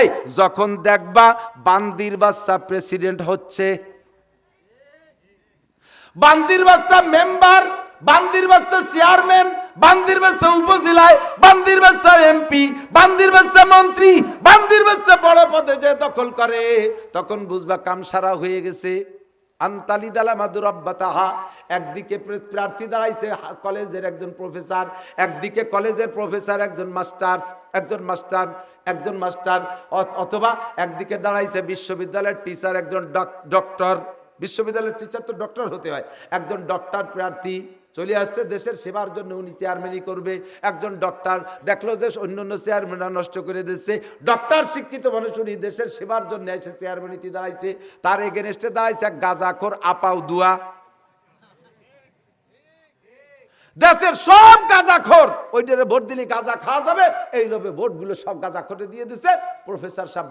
এই, যখন দেখবা বান্দির বাচ্চা প্রেসিডেন্ট হচ্ছে, বান্দির বাচ্চা মেম্বার বান্দির বাচ্চা চেয়ারম্যান বান্দির বাচ্চা উপজেলায়, বান্দির বাচ্চা এমপি বান্দির বাচ্চা মন্ত্রী, বান্দির বাচ্চা বড় পদে যে দখল করে, তখন বুঝবা কাম সারা হয়ে গেছে। আন্তালি দালা মাদুর তাহা। একদিকে প্রার্থী দাঁড়াইছে কলেজের একজন প্রফেসর। একদিকে কলেজের প্রফেসর, একজন মাস্টার্স, একজন মাস্টার একজন মাস্টার। অথবা একদিকে দাঁড়াইছে বিশ্ববিদ্যালয়ের টিচার, একজন ডক- ডক্টর। বিশ্ববিদ্যালয়ের টিচার তো ডক্টর হতে হয়। একজন ডক্টর প্রার্থী। চলে আসছে, দেশের সেবার জন্য উনি চেয়ারম্যানই করবে। একজন ডক্টর দেখল যে অন্য অন্য চেয়ারম্যানরা নষ্ট করে দিচ্ছে। ডক্টর শিক্ষিত মানুষ উনি দেশের সেবার জন্য এসে চেয়ারম্যানিতে দাঁড়াইছে। তার এগেনস্টে দাঁড়াইছে এক গাজাখোর, আপাও দুয়া। দেশের সব গাঁজাখোর, ওইটারে ভোট দিলে গাঁজা খাওয়া যাবে। এই লোভে ভোটগুলো সব গাঁজাখোরে দিয়ে দিছে। প্রফেসর সাহেব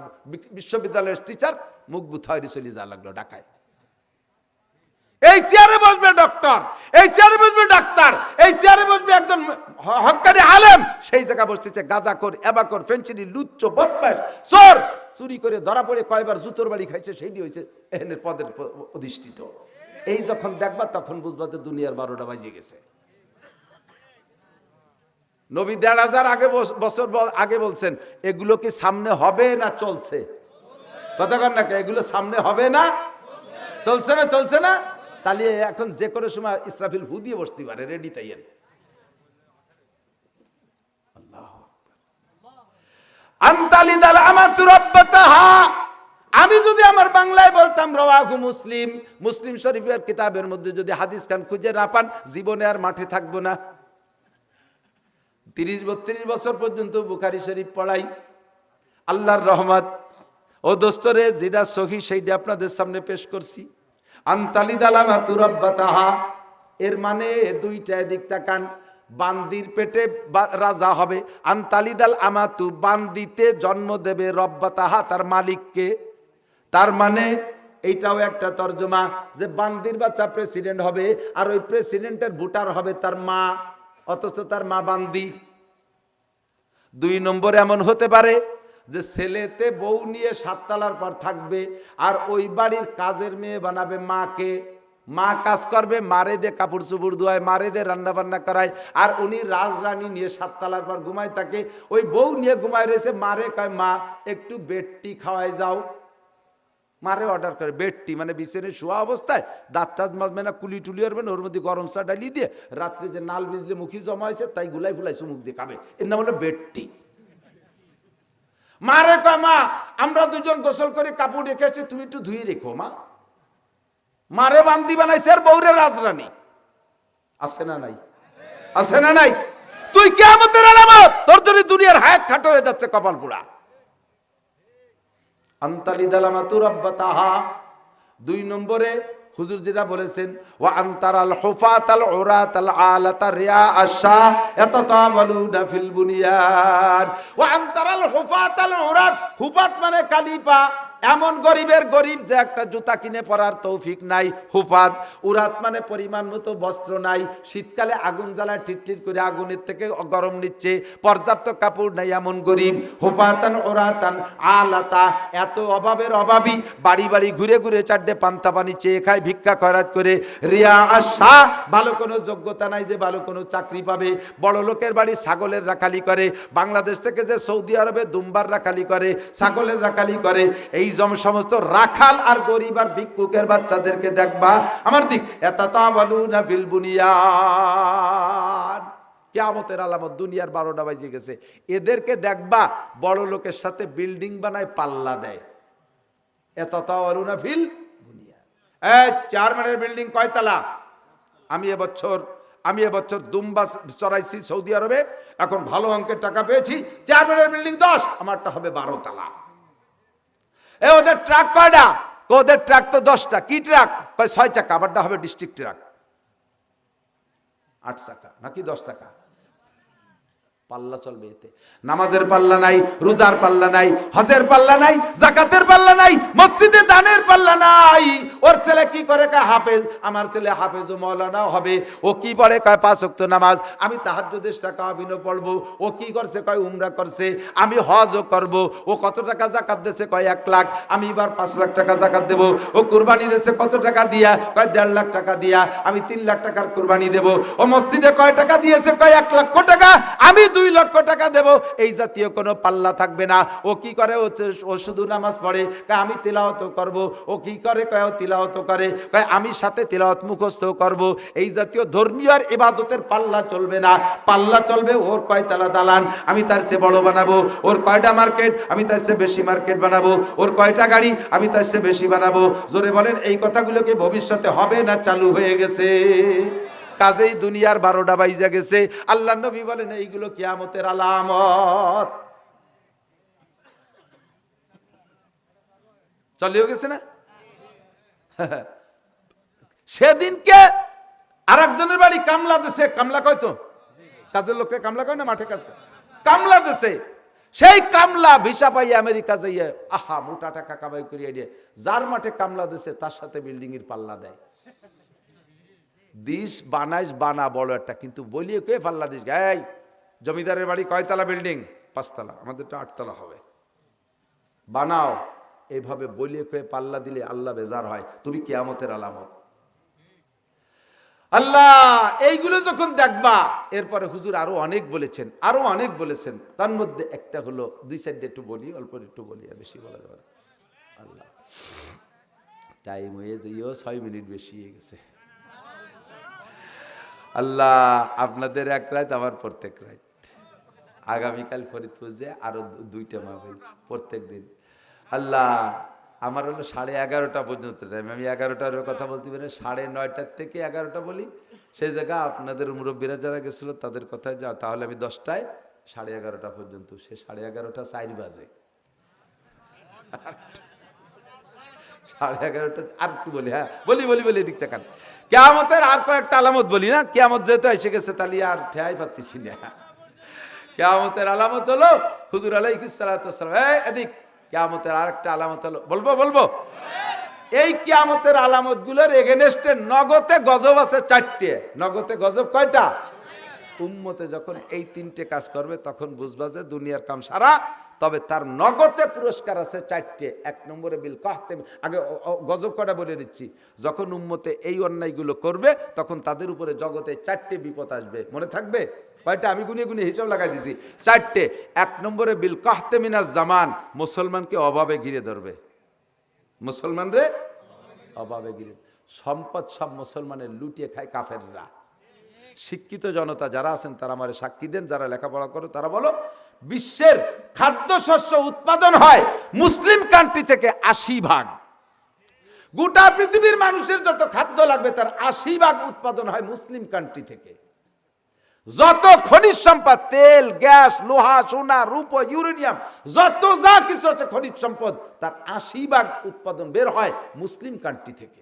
বিশ্ববিদ্যালয়ের টিচার মুখ বুথাইরে চলে যা লাগল ঢাকায়। এই চেয়ারে বসবে ডক্টর, এই চেয়ারে বসবে ডাক্তার, এই চেয়ারে বসবে একজন হ- হক্কানি আলেম। সেই জায়গা বসতেছে গাঁজাখোর এবাকর ফেঞ্চিনি লুচ্চ বদমাস চোর। চুরি করে ধরা পড়ে কয়বার জুতোর বাড়ি খাইছে সেইটি হয়েছে এহেনের পদের অধিষ্ঠিত। এই যখন দেখবা তখন বুঝবা যে দুনিয়ার বারোটা বাজিয়ে গেছে। নবী দেড় হাজার আগে বছর আগে বলছেন, এগুলো কি সামনে হবে না চলছে? কথা কর না এগুলো সামনে হবে না? চলছে না চলছে না? তাহলে এখন যে কোনো সময় ইসরাফিল হু দিয়ে বসতে পারে রেডি তাইয়েন আমি যদি আমার বাংলায় বলতাম, রওয়াহু মুসলিম মুসলিম শরীফের কিতাবের মধ্যে যদি হাদিস খান খুঁজে না পান, জীবনে আর মাঠে থাকব না। তিরিশ, বত্রিশ বছর পর্যন্ত বুখারি শরীফ পড়াই। আল্লাহর রহমত। ও দোস্তরে যেটা সহি সেইটা আপনাদের সামনে পেশ করছি। আন্তালি দালামা তুরব্বাতাহা এর মানে দুইটা দিক তাকান। বান্দির পেটে রাজা হবে। আন্তালিদাল আমাতু, বান্দিতে জন্ম দেবে রব্বাতাহা, তার মালিককে। তার মানে এইটাও একটা তর্জমা যে বান্দির বাচ্চা প্রেসিডেন্ট হবে আর ওই প্রেসিডেন্টের ভোটার হবে তার মা, অথচ তার মা বান্দি। দুই নম্বর এমন হতে পারে যে ছেলেতে বউ নিয়ে সাততলার পর থাকবে আর ওই বাড়ির কাজের মেয়ে বানাবে মাকে। মা কাজ করবে, মারে দে কাপড় চুপড় ধোয়ায়, মারে দে রান্না বান্না করায়। আর উনি রাজরানী নিয়ে সাততলার পর ঘুমায় থাকে। ওই বউ নিয়ে ঘুমায় রয়েছে, মারে কয়, মা, একটু বেডটি খাওয়াই যাও। মারে অর্ডার করে বেডটি মানে বিছানে শোয়া অবস্থায় দাঁত টাত মাজবে না, কুলি টুলি করবেন ওর মধ্যে গরম চা ডালিয়ে দিয়ে রাত্রে যে নাল বিজলে মুখি জমা হয়েছে, তাই গুলাই ফুলাইছে, মুখ দিয়ে খাবে। এর নাম হলো বেডটি মারে কয়, মা, আমরা দুজন গোসল করে, কাপড় রেখেছি তুমি একটু ধুয়ে রেখো, মা। মারে বান্দি বানাইছে আর বৌরে রাজরানী। আছে না নাই? আছে না নাই? তুই কেমতের আলামত? তোর জন্য দুনিয়ার হায়াত খাটো হয়ে যাচ্ছে কপাল পোড়া। আন্তালি দালামাতুর আব্বাতাহা দুই নম্বরে হুজুর যেটা বলেছেন ও আন্তারাল হুফাতাল উরাতাল আলাতা রিয়া আশা ইয়াতাতাওয়ালুনা ফিল বুনিয়ান। ও আন্তারাল হুফাতাল উরাত, হুফাত মানে কালিপা। এমন গরিবের গরিব যে একটা জুতা কিনে পরার তৌফিক নাই হুফাত উরাত মানে পরিমাণ মতো বস্ত্র নাই। শীতকালে আগুন জ্বালায় টিটটির করে আগুনের থেকে গরম নিচ্ছে, পর্যাপ্ত কাপড় নাই এমন গরিব। হুফাতান ওরাতান আলাতা, এত অভাবের অভাবী বাড়ি বাড়ি ঘুরে ঘুরে চারটে পান্তা পানি চেয়ে খায়, ভিক্ষা খরাত করে। রিয়া আশা, ভালো কোনো যোগ্যতা নাই যে ভালো কোনো চাকরি পাবে। বড় লোকের বাড়ি ছাগলের রাখালি করে। বাংলাদেশ থেকে যে সৌদি আরবে দুম্বার রাখালি করে, ছাগলের রাখালি করে, এই জম সমস্ত রাখাল আর গরিব আর ভিক্ষুকের বাচ্চাদেরকে দেখবা, আমার দিক, এতাতাওয়ালুনা ফিল বুনিয়ান কেয়ামতের আলামত দুনিয়ার বারোটা বাজে গেছে। এদেরকে দেখবা, বড় লোকের সাথে বিল্ডিং বানায় পাল্লা দেয়। এতাতাওয়ালুনা ফিল বুনিয়ান এই চেয়ারম্যানের বিল্ডিং কয়তলা? আমি এবছর আমি এবছর দুম্বা চড়াইছি সৌদি আরবে, এখন ভালো অঙ্কের টাকা পেয়েছি। চেয়ারম্যানের বিল্ডিং দশ, আমারটা হবে বারো তালা। এ ওদের ট্রাক কয়টা? ওদের ট্রাক তো দশটা। কি ট্রাক? ছয় চাকা আবারটা হবে ডিস্ট্রিক্ট ট্রাক। আট চাকা, নাকি দশ চাকা? পাল্লা চলবে এতে। নামাজের পাল্লা নাই, রোজার পাল্লা নাই, হজের পাল্লা নাই, জাকাতের পাল্লা নাই, মসজিদে দানের পাল্লা নাই। ওর ছেলে কি করে? কয়, হাফেজ, আমার ছেলে হাফেজ ও মৌলানা হবে। ও কি পড়ে? কয়, পাঁচ ওয়াক্ত নামাজ। আমি তাহাজ্জুদের টাকা অভিন পড়ব। ও কি করছে? কয়, উমরা করছে। আমি হজও করব। ও কত টাকা জাকাত দিয়েছে? কয়, এক লাখ। আমি এবার পাঁচ লাখ টাকা জাকাত দেব। ও কুরবানি দিয়েছে কত টাকা দিয়া? কয়, দেড় লাখ টাকা দিয়া। আমি তিন লাখ টাকার কুরবানি দেব। ও মসজিদে কয় টাকা দিয়েছে? কয়, এক লক্ষ টাকা। আমি দুই লক্ষ টাকা দেব। এই জাতীয় কোনো পাল্লা থাকবে না। ও কি করে? ও শুধু নামাজ পড়ে। কয়, আমি তিলাওয়াত করব। ও কি করে? কয়, ও তিলাওয়াত করে। কয়, আমি সাথে তিলাওয়াত মুখস্থ করব। এই জাতীয় ধর্মীয় আর ইবাদতের পাল্লা চলবে না। পাল্লা চলবে, ওর কয় তালা দালান। আমি তার চেয়ে বড় বানাবো। ওর কয়টা মার্কেট? আমি তার চেয়ে বেশি মার্কেট বানাবো। ওর কয়টা গাড়ি? আমি তার চেয়ে বেশি বানাবো। জোরে বলেন, এই কথাগুলোকে ভবিষ্যতে হবে না চালু হয়ে গেছে? কাজেই দুনিয়ার বারোটা বাইজা গেছে। আল্লাহ নবী বলেন, এইগুলো কিয়ামতের আলামত। চলেও গেছে না? সেদিনকে আর একজনের বাড়ি কামলা দেশে কামলা কয় তো? কাজের লোককে কামলা কয় না মাঠে কাজ করে কামলা দেশে সেই কামলা ভিসা পাই আমেরিকা যাইয়ে, আহা, মোটা টাকা কামাই করিয়ে দিয়ে, যার মাঠে কামলা দেশে তার সাথে বিল্ডিং এর পাল্লা দেয়। দিস বানাইস বানা, বড় একটা। কিন্তু বলিয়ে কে ফাল্লা দিস এই জমিদারের বাড়ি কয়তলা বিল্ডিং? পাঁচতলা, আমাদেরটা আটতলা হবে। বানাও। এইভাবে বলিয়ে কয়ে পাল্লা দিলে আল্লাহ বেজার হয়। তুমি কেয়ামতের আলামত। আল্লাহ, এইগুলো যখন দেখবা, এরপরে হুজুর আরও অনেক বলেছেন, আরও অনেক বলেছেন। তার মধ্যে একটা হলো, দুই সাইডে একটু বলি, অল্প একটু বলি, আর বেশি বলা যাবে আল্লাহ টাইম হয়ে যাইও, ছয় মিনিট বেশি হয়ে গেছে। আল্লাহ, আপনাদের এক রাত, আমার প্রত্যেক রাত। আগামীকাল ফরিদপুর যে আরও দু- দুইটা মাহফিল, প্রত্যেক দিন। আল্লাহ, আমার হলো সাড়ে এগারোটা পর্যন্ত টাইম আমি এগারোটার কথা বলতে পারি সাড়ে নয়টার থেকে এগারোটা বলি। সেই জায়গা আপনাদের মুরব্বীরা যারা গেছিল, তাদের কথায় যা তাহলে আমি দশটায় সাড়ে এগারোটা পর্যন্ত, সে সাড়ে এগারোটা চার বাজে। সাড়ে এগারোটা, আর একটু বলি হ্যাঁ বলি বলি বলি, এদিক তাকান। কেয়ামতের আর কয়েকটা আলামত বলি, না? কেয়ামত যেহেতু এসে গেছে, তাহলে আর ঠেয়াই পাচ্ছি না। কেয়ামতের আলামত হলো, হুজুর আলাইকুসালাম এই, এদিক, কেয়ামতের আর একটা আলামত হলো, বলব বলব? এই কেয়ামতের আলামতগুলোর এগেনেস্টে নগতে গজব আছে চারটে। নগতে গজব কয়টা? উম্মতে যখন এই তিনটে কাজ করবে, তখন বুঝবা যে দুনিয়ার কাম সারা তবে তার নগদে পুরস্কার আছে চারটে। এক নম্বরে বিল কাহতে আগে গজব কটা বলে দিচ্ছি? যখন উম্মতে এই অন্যায়গুলো করবে, তখন তাদের উপরে জগতে চারটে বিপদ আসবে। মনে থাকবে? কয়টা? আমি গুনিয়ে গুনিয়ে হিসাব লাগাই দিছি। চারটে। এক নম্বরে বিল কাহতে মিনাজ জামান। মুসলমানকে অভাবে ঘিরে ধরবে। মুসলমান রে অভাবে ঘিরে। সম্পদ সব মুসলমানের লুটিয়ে খায় কাফেররা। শিক্ষিত জনতা যারা আছেন, তারা আমার সাক্ষী দেন, যারা লেখাপড়া করে, তারা বলো, বিশ্বের খাদ্যশস্য উৎপাদন হয় মুসলিম কান্ট্রি থেকে আশি ভাগ। গোটা পৃথিবীর মানুষের যত খাদ্য লাগবে, তার আশি ভাগ উৎপাদন হয় মুসলিম কান্ট্রি থেকে। যত খনিজ সম্পদ, তেল, গ্যাস, লোহা, সোনা, রূপ, ইউরেনিয়াম, যত যা কিছু আছে খনিজ সম্পদ, তার আশি ভাগ উৎপাদন বের হয় মুসলিম কান্ট্রি থেকে।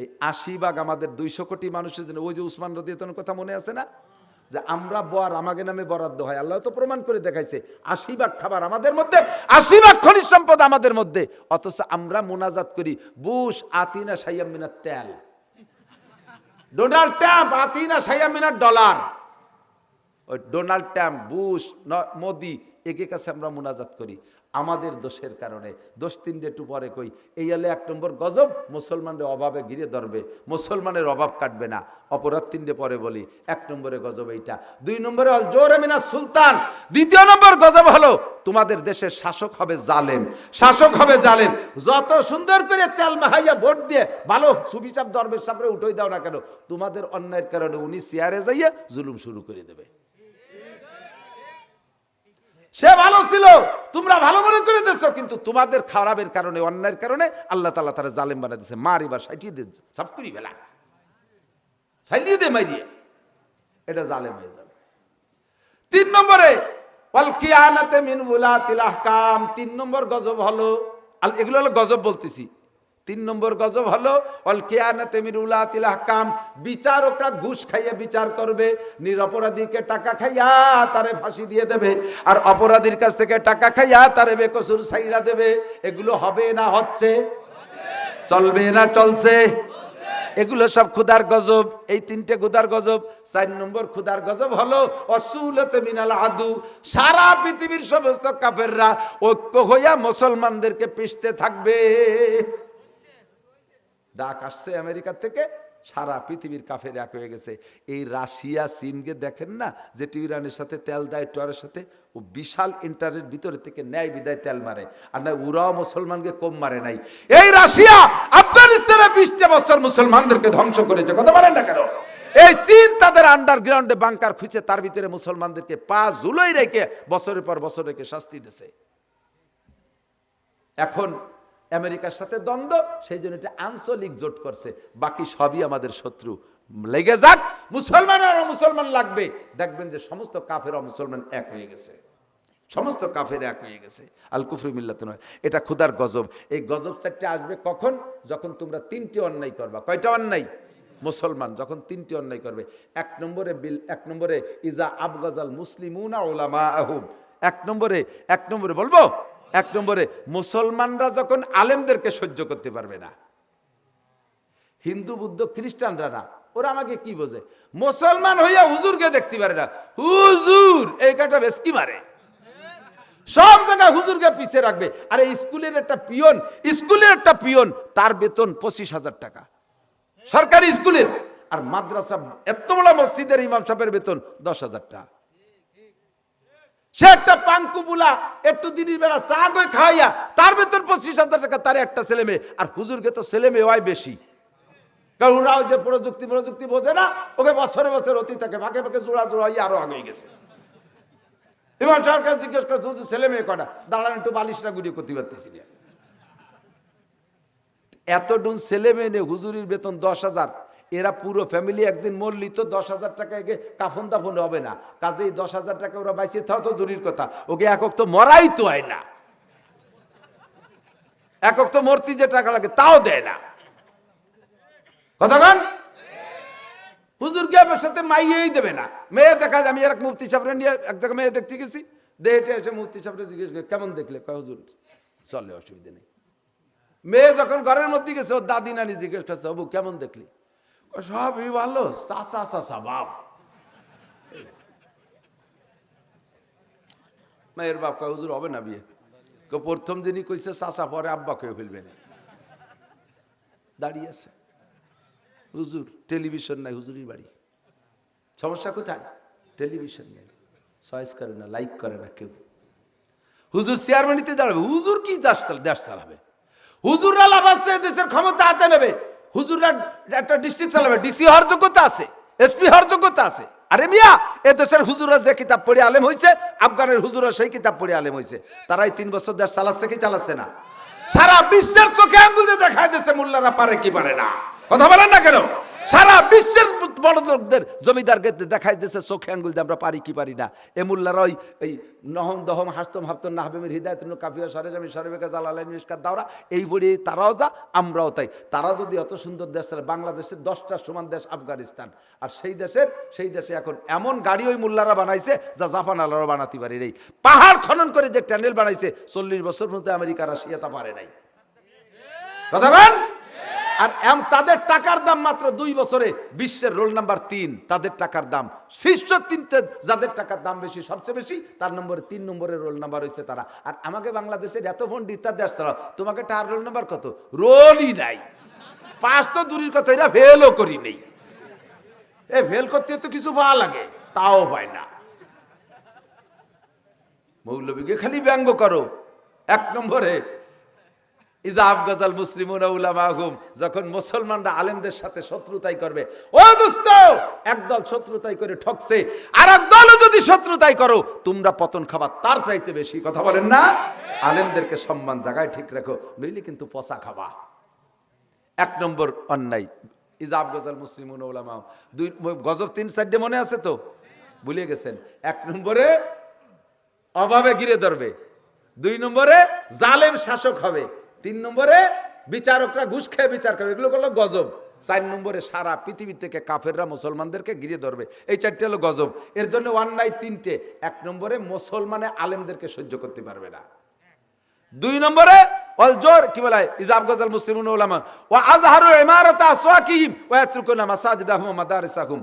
এই আশি ভাগ আমাদের দুইশো কোটি মানুষের জন্য, ওই যে উসমান রদিয়তনের কথা মনে আছে না? যে আমরা বর আমাকে নামে বরাদ্দ হয়। আল্লাহ তো প্রমাণ করে দেখাইছে, আশি ভাগ খাবার আমাদের মধ্যে, আশি ভাগ খনিজ সম্পদ আমাদের মধ্যে, অথচ আমরা মোনাজাত করি, বুশ আতিনা সাইয়ামিনার তেল। ডোনাল্ড ট্রাম্প আতিনা সাইয়ামিনার ডলার। ওই ডোনাল্ড ট্রাম্প, বুশ মোদি একে কাছে আমরা মোনাজাত করি। আমাদের দোষের কারণে। দোষ তিনটে, একটু পরে কই, এই হলে এক নম্বর গজব মুসলমানের অভাবে ঘিরে ধরবে। মুসলমানের অভাব কাটবে না। অপরাধ তিনটে পরে বলি, এক নম্বরে গজব এইটা। দুই নম্বরে হল জোরেমিনা সুলতান। দ্বিতীয় নম্বর গজব হলো, তোমাদের দেশের শাসক হবে জালেম। শাসক হবে জালেম। যত সুন্দর করে তেল মাহাইয়া ভোট দিয়ে ভালো সুবিচাপ দরবের সামনে উঠোই দাও না কেন, তোমাদের অন্যায়ের কারণে উনি চেয়ারে যাইয়া জুলুম শুরু করে দেবে। সে ভালো ছিল। তোমরা ভালো মনে করে দিচ্ছ কিন্তু তোমাদের খারাপের কারণে, অন্যায়ের কারণে আল্লাহ তালা তারা জালেম বানা দিচ্ছে মার এবার সাইটিয়ে দিয়েছে সাফ করি বেলা সাইলিয়ে দে মারিয়ে এটা জালেম হয়ে যাবে। তিন নম্বরে তিন নম্বর গজব হলো এগুলো হলো গজব বলতেছি। তিন নম্বর গজব হলো, অল কেয়ানাতে মিরুলা তিলাহ কাম বিচারকরা ঘুষ খাইয়ে বিচার করবে, নিরপরাধীকে টাকা খাইয়া তারে ফাঁসি দিয়ে দেবে, আর অপরাধীর কাছ থেকে টাকা খাইয়া তারে বেকসুর সাইরা দেবে। এগুলো হবে না হচ্ছে? চলবে না চলছে? এগুলো সব ক্ষুদার গজব। এই তিনটে ক্ষুদার গজব, চার নম্বর ক্ষুদার গজব হলো, অসুলতে মিনাল আদু সারা পৃথিবীর সমস্ত কাফেররা ঐক্য হইয়া মুসলমানদেরকে পিষতে থাকবে। ডাক আসছে আমেরিকা থেকে, সারা পৃথিবীর কাফের এক হয়ে গেছে। এই রাশিয়া, চীনকে দেখেন না যে ইরানের সাথে তেল দেয় টরের সাথে? ও বিশাল ইন্টারের ভিতরে থেকে ন্যায় বিদায় তেল মারে। আর না, ওরাও মুসলমানকে কম মারে নাই। এই রাশিয়া আফগানিস্তানে বিশটা বছর মুসলমানদেরকে ধ্বংস করেছে, কথা বলেন না কেন? এই চীন তাদের আন্ডারগ্রাউন্ডে বাংকার খুঁজে, তার ভিতরে মুসলমানদেরকে পা জুলোই রেখে বছরের পর বছর রেখে শাস্তি দিছে এখন আমেরিকার সাথে দ্বন্দ্ব, সেই জন্য এটা আঞ্চলিক জোট করছে। বাকি সবই আমাদের শত্রু। লেগে যাক, মুসলমান আর মুসলমান লাগবে। দেখবেন যে সমস্ত কাফের মুসলমান এক হয়ে গেছে। সমস্ত কাফের এক হয়ে গেছে। আল কুফরি মিল্লাত নয় এটা খুদার গজব। এই গজব চারটে আসবে কখন? যখন তোমরা তিনটি অন্যায় করবা। কয়টা অন্যায়? মুসলমান যখন তিনটি অন্যায় করবে। এক নম্বরে বিল, এক নম্বরে ইজা আবগাজাল মুসলিমুনা ওলামা আহুম এক নম্বরে এক নম্বরে বলব এক নম্বরে, মুসলমানরা যখন আলেমদেরকে সহ্য করতে পারবে না, হিন্দু, বুদ্ধ, খ্রিস্টানরা না, ওরা আমাকে কি বোঝে? মুসলমান হইয়া হুজুরকে দেখতে পারে না। হুজুর, এই কাটা বেশ কি মারে। সব জায়গায় হুজুরকে পিছিয়ে রাখবে। আরে স্কুলের একটা পিয়ন, স্কুলের একটা পিয়ন, তার বেতন পঁচিশ হাজার টাকা। সরকারি স্কুলের, আর মাদ্রাসা, এত বড় মসজিদের ইমাম সাহেবের বেতন দশ হাজার টাকা। সে পাঙ্কু বুলা একটু দিনের বেলা চা গই খাইয়া তার বেতন পঁচিশ হাজার টাকা তার একটা ছেলে মেয়ে। আর হুজুরকে তো ছেলে মেয়ে হয় বেশি। কারণ ওরাও যে প্রযুক্তি প্রযুক্তি বোঝে না, ওকে বছরে বছর অতি থাকে, ভাগে ভাগে জোড়া জোড়া হয়ে আরও আগে গেছে। ইমাম সরকার জিজ্ঞেস করছে হুজুর, ছেলে মেয়ে কটা? দাঁড়ান, একটু বালিশটা গুড়িয়ে করতে পারতেছি না। এতটুন ছেলে মেয়ে হুজুরির বেতন দশ হাজার এরা পুরো ফ্যামিলি একদিন মরলি তো দশ হাজার টাকা একে কাফন দাফন হবে না। কাজেই দশ হাজার টাকা ওরা বাইসে থাও তো দূরের কথা। ওকে একক তো মরাই তো হয় না। একক তো মূর্তি যে টাকা লাগে, তাও দেয় না। কথা কন? হুজুরকে আমার সাথে মাইয়েই দেবে না? মেয়ে দেখা যায়, আমি এক মুফতি সাহেবরে নিয়ে এক জায়গায় মেয়ে দেখতে গেছি দেহেটে এসে মুফতি সাহেবরে জিজ্ঞেস করে, কেমন দেখলে? কয়, হুজুর, চলে, অসুবিধা নেই। মেয়ে যখন ঘরের মধ্যে গেছে, ওর দাদি নানি জিজ্ঞেস করছে, অবু, কেমন দেখলি? সবই ভালো চাষা চাষা বাপ। মেয়ের বাপ কয়, হুজুর, হবে না বিয়ে? প্রথম দিনই কইছে চাষা পরে আব্বা কেউ ফেলবে না। দাঁড়িয়ে আছে। হুজুর, টেলিভিশন নাই, হুজুরের বাড়ি। সমস্যা কোথায়? টেলিভিশন নেই। চয়েস করে না, লাইক করে না কেউ। হুজুর চেয়ারম্যানিতে দাঁড়াবে। হুজুর কি দেশ দেশ চালাবে? হুজুররা লাভ আছে দেশের ক্ষমতা হাতে নেবে। হুজুররা একটা ডিস্ট্রিক্ট চালাবে ডিসি হওয়ার যোগ্যতা আছে এসপি হওয়ার যোগ্যতা আছে। আরে মিয়া, এ দেশের হুজুরা যে কিতাব পড়ে আলেম হয়েছে আফগানের হুজুরা সেই কিতাব পড়ে আলেম হয়েছে তারাই তিন বছর দেশ চালাচ্ছে কি চালাচ্ছে না? সারা বিশ্বের চোখে আঙ্গুল দিয়ে দেখা দিচ্ছে মোল্লারা পারে কি পারে না। কথা বলেন না কেন? সারা বিশ্বের বড় লোকদের জমিদারকে দেখাই দিচ্ছে চোখে আঙ্গুল দিয়ে আমরা পারি কি পারি না। এ মোল্লারা ওই, এই নহম দহম হাস্তম হাফতম, নাহবেমের হৃদায়ত কাফিয়া, সরে জামি সরেবেকা জালালাইন, মিসকাত, দাওরা, এই বড়ি তারাও যা, আমরাও তাই। তারা যদি অত সুন্দর দেশ চালায় বাংলাদেশের দশটা সমান দেশ আফগানিস্তান। আর সেই দেশের, সেই দেশে এখন এমন গাড়ি ওই মোল্লারা বানাইছে, যা জাপান আলারও বানাতে পারি নেই। পাহাড় খনন করে যে ট্যানেল বানাইছে, চল্লিশ বছর মধ্যে আমেরিকা রাশিয়া তা পারে নাই। কথা? আর তাদের টাকার দাম মাত্র দুই বছরে বিশ্বের রোল নাম্বার তিন। তাদের টাকার দাম। শীর্ষ তিনটে যাদের টাকার দাম বেশি, সবচেয়ে বেশি, তার নম্বরে তিন নম্বরের রোল নাম্বার হয়েছে তারা। আর আমাকে বাংলাদেশের এত ফোন ডিস্টার দেশ তোমাকে টার রোল নাম্বার কত? রোলই নাই। পাঁচ তো দূরের কথা, এরা ফেলও করি নেই। এ ফেল করতে তো কিছু পাওয়া লাগে, তাও পায় না। মৌলবীকে খালি ব্যঙ্গ করো। এক নম্বরে ইজাব গজাল মুসলিমুন উলামাহুম, যখন মুসলমানরা আলেমদের সাথে শত্রুতাই করবে, ও দোস্ত, একদল শত্রুতাই করে ঠকছে আর একদলও যদি শত্রুতাই করো, তোমরা পতন খাবার তার চাইতে বেশি কথা বলেন না। আলেমদেরকে সম্মান জায়গায় ঠিক রাখো, নইলে কিন্তু পচা খাবা। এক নম্বর অন্যায় ইজাব গজাল মুসলিমুন উলামা দুই, গজব তিন চারটে মনে আছে তো? ভুলে গেছেন। এক নম্বরে, অভাবে গিরে ধরবে। দুই নম্বরে, জালেম শাসক হবে। তিন নম্বরে বিচারকরা ঘুষ খেয়ে বিচার করবে। এগুলো হলো গজব। চার নম্বরে সারা পৃথিবী থেকে কাফেররা মুসলমানদেরকে ঘিরে ধরবে। এই চারটে হলো গজব। এর জন্য ওয়ান অন্যায় তিনটে। এক নম্বরে মুসলমানে আলেমদেরকে সহ্য করতে পারবে না। দুই নম্বরে অল জোর কি বলা? ইজাব গজাল ওয়া আজহারু ইমারাত আসওয়াকিহিম ওয়া ইয়াতরুকুনা মাসাজিদাহুম মাদারিসাহুম।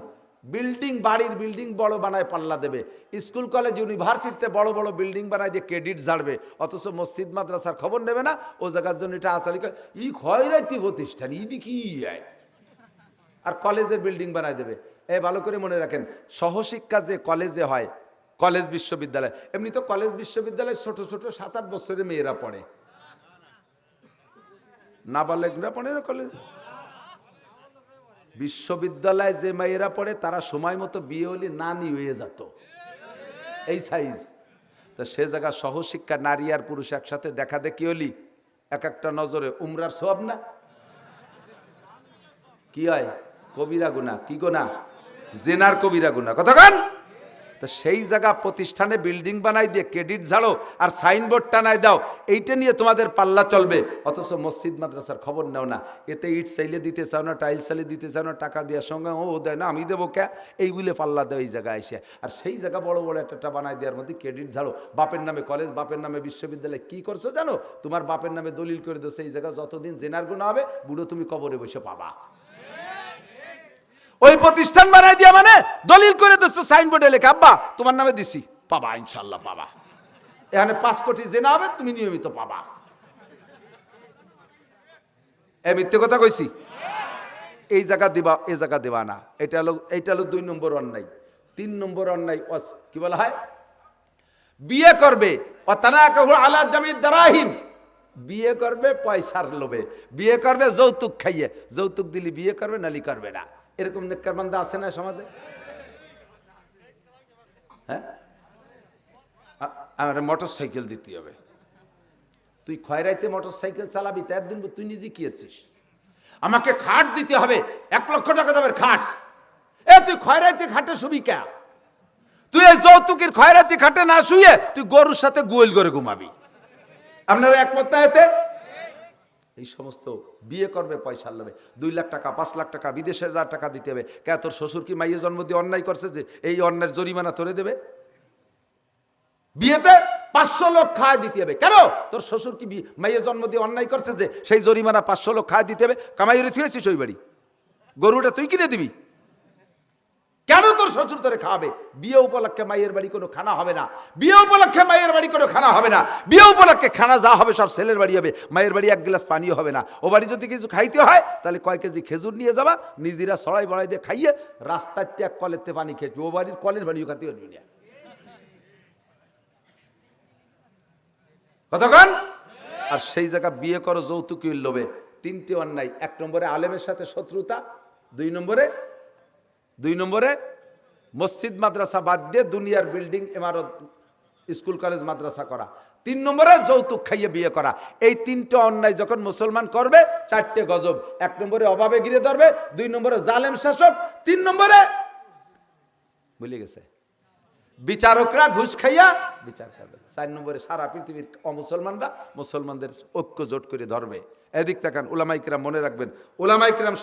বিল্ডিং বাড়ির বিল্ডিং বড় বানায় পাল্লা দেবে। স্কুল, কলেজ, ইউনিভার্সিটিতে বড় বড় বিল্ডিং বানায় দিয়ে ক্রেডিট ঝাড়বে। অথচ মসজিদ, মাদ্রাসার খবর নেবে না। ও জায়গার জন্য এটা আসালি ই খয়রাতি প্রতিষ্ঠান ইদি কি আয়। আর কলেজের বিল্ডিং বানায় দেবে। এ, ভালো করে মনে রাখেন, সহশিক্ষা যে কলেজে হয়, কলেজ বিশ্ববিদ্যালয়, এমনি তো কলেজ বিশ্ববিদ্যালয়ে ছোট ছোট সাত আট বছরের মেয়েরা পড়ে। না নাবালেগরা পড়ে না কলেজ? বিশ্ববিদ্যালয়ে যে মেয়েরা পড়ে, তারা সময় মতো বিয়ে হলে নানি হয়ে যেত। এই সাইজ। তা সে জায়গা সহশিক্ষা, নারী আর পুরুষ একসাথে দেখা দেখি হলি, এক একটা নজরে উমরার সব না? কি হয়? কবিরা গুনা কি গোনা জেনার কবিরা গুনা কথা কতক্ষণ তা সেই জায়গা প্রতিষ্ঠানে বিল্ডিং বানাই দিয়ে ক্রেডিট ঝাড়ো আর সাইনবোর্ড টানায় দাও, এইটা নিয়ে তোমাদের পাল্লা চলবে। অথচ মসজিদ, মাদ্রাসার খবর নেও না। এতে ইট সাইলে দিতে চাও না টাইলস সাইলে দিতে চাও না, টাকা দেওয়ার সঙ্গে ও দেয় না, আমি দেবো কে? এইগুলো পাল্লা দেয় এই জায়গায় এসে। আর সেই জায়গা বড় বড় একটা বানাই দেওয়ার মধ্যে ক্রেডিট ঝাড়ো। বাপের নামে কলেজ বাপের নামে বিশ্ববিদ্যালয়, কি করছ জানো? তোমার বাপের নামে দলিল করে দো সেই জায়গা যতদিন জেনার গুণ হবে, বুড়ো তুমি কবরে বসে পাবা। ওই প্রতিষ্ঠান বানাই দিয়া মানে দলিল করে দিচ্ছে, সাইনবোর্ডে লেখা, আব্বা, তোমার নামে দিছি। পাবা ইনশাল্লাহ পাবা। এখানে পাঁচ কোটি জেনা হবে, তুমি নিয়মিত পাবা। এ মিথ্যে কথা কইছি? এই জায়গা দিবা এই জায়গা দিবা না। এটা হলো এইটা হলো দুই নম্বর অন্যায়। তিন নম্বর অন্যায় অস কি বলা হয়? বিয়ে করবে আলা জামিদ দারাহিম। বিয়ে করবে, পয়সার লোভে। বিয়ে করবে, যৌতুক খাইয়ে। যৌতুক দিলি বিয়ে করবে, নালি করবে না। এরকম নেককার বান্দা আছে না সমাজে? হ্যাঁ? আমার মোটর সাইকেল দিতে হবে। তুই খয়রাইতে মোটর সাইকেল চালাবি তার দিন তুই নিজে কি আছিস? আমাকে খাট দিতে হবে, এক লক্ষ টাকা দেবে খাট। এ, তুই খয়রাইতে খাটে শুবি কে? তুই এই যৌতুকের খয়রাতি খাটে না শুয়ে তুই গরুর সাথে গোয়েল করে ঘুমাবি। আপনারা একমত না এতে? এই সমস্ত বিয়ে করবে, পয়সা নেবে। দুই লাখ টাকা, পাঁচ লাখ টাকা, বিদেশে হাজার টাকা দিতে হবে। কেন তোর শ্বশুর কি মাইয়ে জন্ম দিয়ে অন্যায় করছে যে এই অন্যের জরিমানা তোরে দেবে? বিয়েতে পাঁচশো লোক খায় দিতে হবে। কেন? তোর শ্বশুর কি বি- মাইয়ে জন্ম দিয়ে অন্যায় করছে যে সেই জরিমানা পাঁচশো লোক খায় দিতে হবে? কামাই রেখে থুয়েছিস ওই বাড়ি গরুটা তুই কিনে দিবি? কেন তোর শ্বশুর তোরে খাওয়াবে? বিয়ে উপলক্ষে মায়ের বাড়ি কোনো খানা হবে না। বিয়ে উপলক্ষে মায়ের বাড়ি কোনো খানা হবে না। বিয়ে উপলক্ষে খানা যা হবে সব ছেলের বাড়ি হবে। মায়ের বাড়ি এক গ্লাস পানিও হবে না। ও বাড়ি যদি কিছু খাইতে হয়, তাহলে কয় কেজি খেজুর নিয়ে যাবা? নিজেরা সড়াই বড়াই দিয়ে খাইয়ে রাস্তার ত্যাগ কলেতে পানি খেয়েছি ও বাড়ির কলের পানিও খাতে পারবি কতক্ষণ আর সেই জায়গা বিয়ে করো যৌতুকের লোভে তিনটে অন্যায়। এক নম্বরে আলেমের সাথে শত্রুতা, দুই নম্বরে দুই নম্বরে, মসজিদ, মাদ্রাসা বাদ দিয়ে দুনিয়ার বিল্ডিং ইমারত, স্কুল কলেজ মাদ্রাসা করা। তিন নম্বরে, যৌতুক খাইয়ে বিয়ে করা। এই তিনটে অন্যায় যখন মুসলমান করবে, চারটে গজব। এক নম্বরে অভাবে ঘিরে ধরবে, দুই নম্বরে জালেম শাসক, তিন নম্বরে, ভুলে গেছে। বিচারকরা ঘুষ খাইয়া বিচার করবে। চার নম্বরে সারা পৃথিবীর অমুসলমানরা মুসলমানদের ঐক্য জোট করে ধরবে। এদিক তাকান ওলামাইকরাম মনে রাখবেন। ওলামাইকরাম